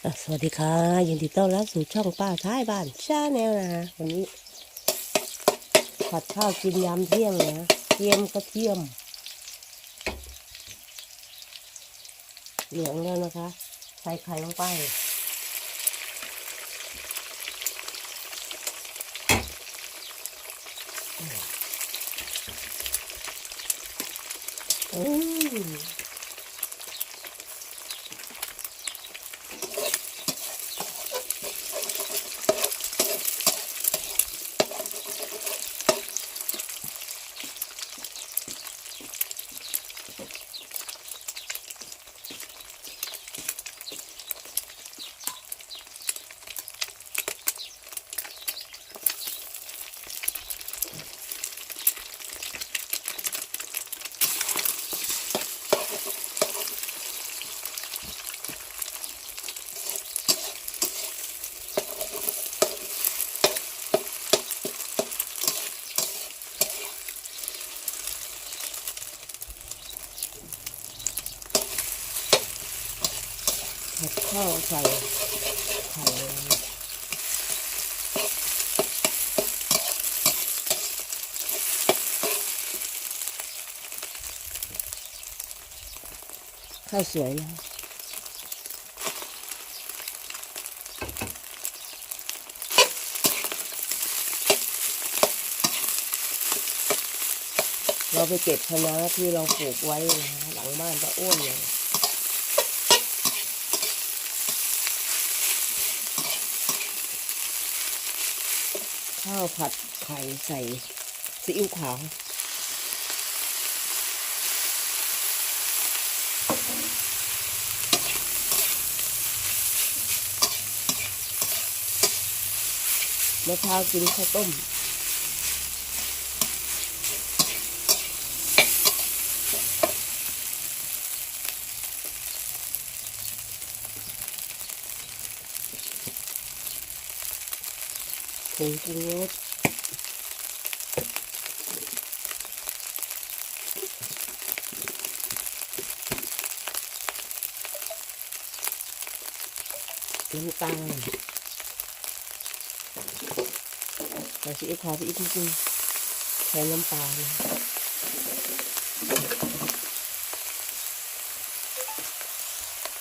สวัสดีค่ะ ยินดีต้อนรับสู่ช่องป้าท้ายบ้านชาแนลนะฮะวันนี้ผัดข้าวกินยามเที่ยงนะเทียมกระเทียมเหลืองแล้วนะคะ ใส่ไข่ลงไปอืม ข้าวใส่ไข่ข้าวสวยนะเราไปเก็บคะน้าที่เราปลูกไว้นะหลังบ้านป้าอ้วนเลย ข้าวผัดไข่ใส่ซีอิ๊วขาว มะพร้ากินข้าวต้ม ผงปรุงรสน้ำตาลใส่ซีอิ๊วขาวไปอีกนิดนึงแทนน้ำปลานะ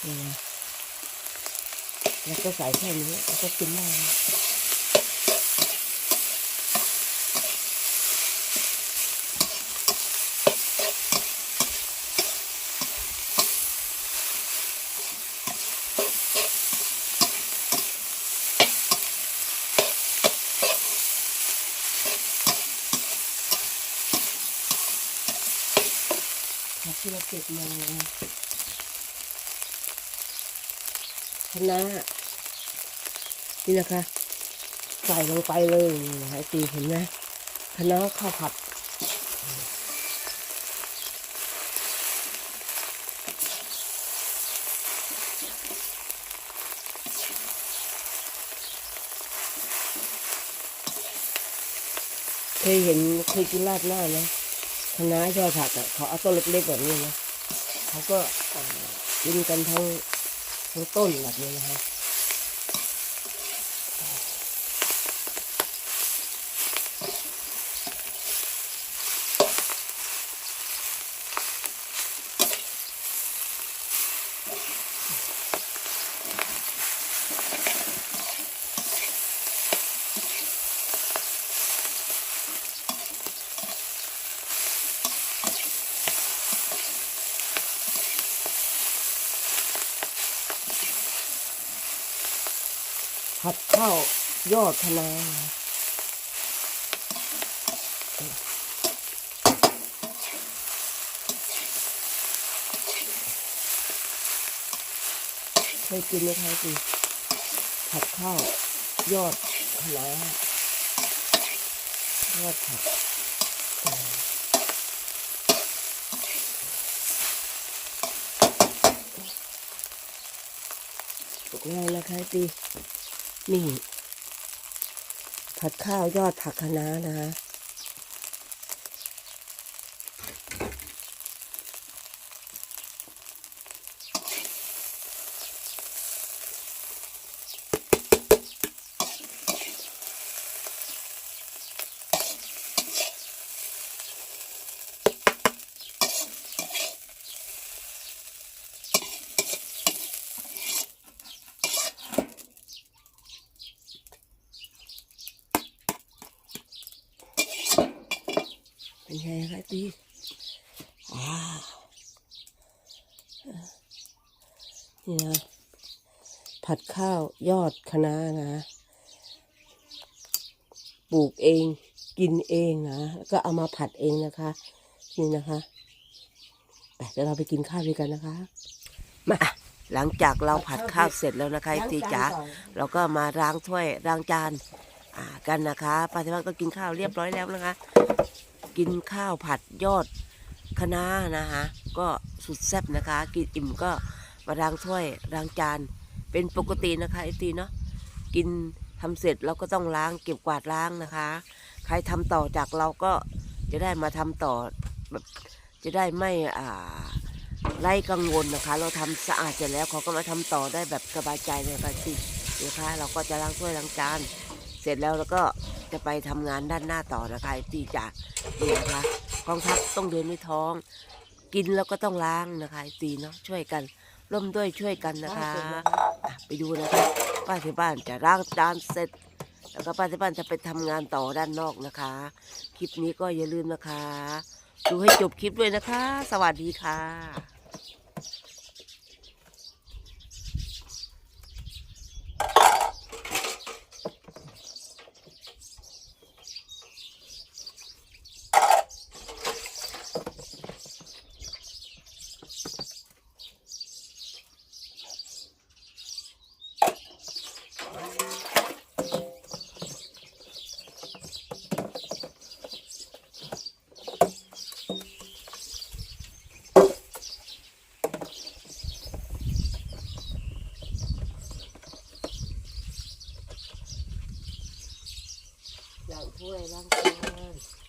นี่นะแล้วก็ใส่แค่นี้แล้วก็กินได้ ผักที่เราเก็บมาคะน้านี่นะคะ ใส่ลงไปเลยนะไอตีเห็นไหมคะน้าข้าวผัดเคยเห็นเคยกินราดหน้านะ คณะยอดผักอะเขาเอาต้นเล็กๆแบบนี้นะเขาก็กินกันทั้งทั้งต้นแบบนี้นะคะ ผัดข้าวยอดคะนาเคยกินไหมคะคุณผัดข้าวยอดคะนายอดผัดตกง่ายนะคะตี นี่ ผัดข้าวยอดผักคะน้านะคะ เป็นไงคะตีอ่านี่นะผัดข้าวยอดคะน้านะ ปลูกเองกินเองนะแล้วก็เอามาผัดเองนะคะ นี่นะคะไปเดี๋ยวเราไปกินข้าวด้วยกันนะคะ มาหลังจากเราผัดข้าวเสร็จแล้วนะคะไอ้ตีจ๋าเราก็มาล้างถ้วยล้างจานอ่ากันนะคะป้าที่บ้านก็กินข้าวเรียบร้อยแล้วนะคะ กินข้าวผัดยอดคะน้านะคะก็สุดแซ่บนะคะ กินอิ่มก็มาล้างถ้วยล้างจาน เป็นปกตินะคะไอตีเนาะกินทำเสร็จเราก็ต้องล้างเก็บกวาดล้างนะคะ ใครทำต่อจากเราก็จะได้มาทำต่อแบบจะได้ไม่อ่าไล่กังวลนะคะ เราทำสะอาดเสร็จแล้วเขาก็มาทำต่อได้แบบสบายใจเลยค่ะสินะคะเราก็จะล้างถ้วยล้างจาน เสร็จแล้วเราก็ จะไปทำงานด้านหน้าต่อนะคะไอตีจากนี่นะคะกองทัพต้องเดินด้วยท้อง กินแล้วก็ต้องล้างนะคะไอตีเนาะช่วยกันร่วมด้วยช่วยกันนะคะอะไปดูนะคะป้าที่บ้านจะล้างจานเสร็จ แล้วก็ป้าที่บ้านจะไปทำงานต่อด้านนอกนะคะ คลิปนี้ก็อย่าลืมนะคะ ดูให้จบคลิปด้วยนะคะ สวัสดีค่ะ ล้างถ้วยล้างจาน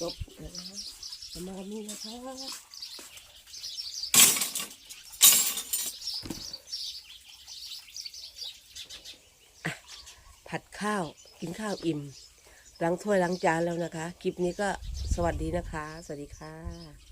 จบแล้วนะประมาณนี้นะคะผัดข้าวกินข้าวอิ่มล้างถ้วยล้างจานแล้วนะคะ คลิปนี้ก็สวัสดีนะคะ สวัสดีค่ะ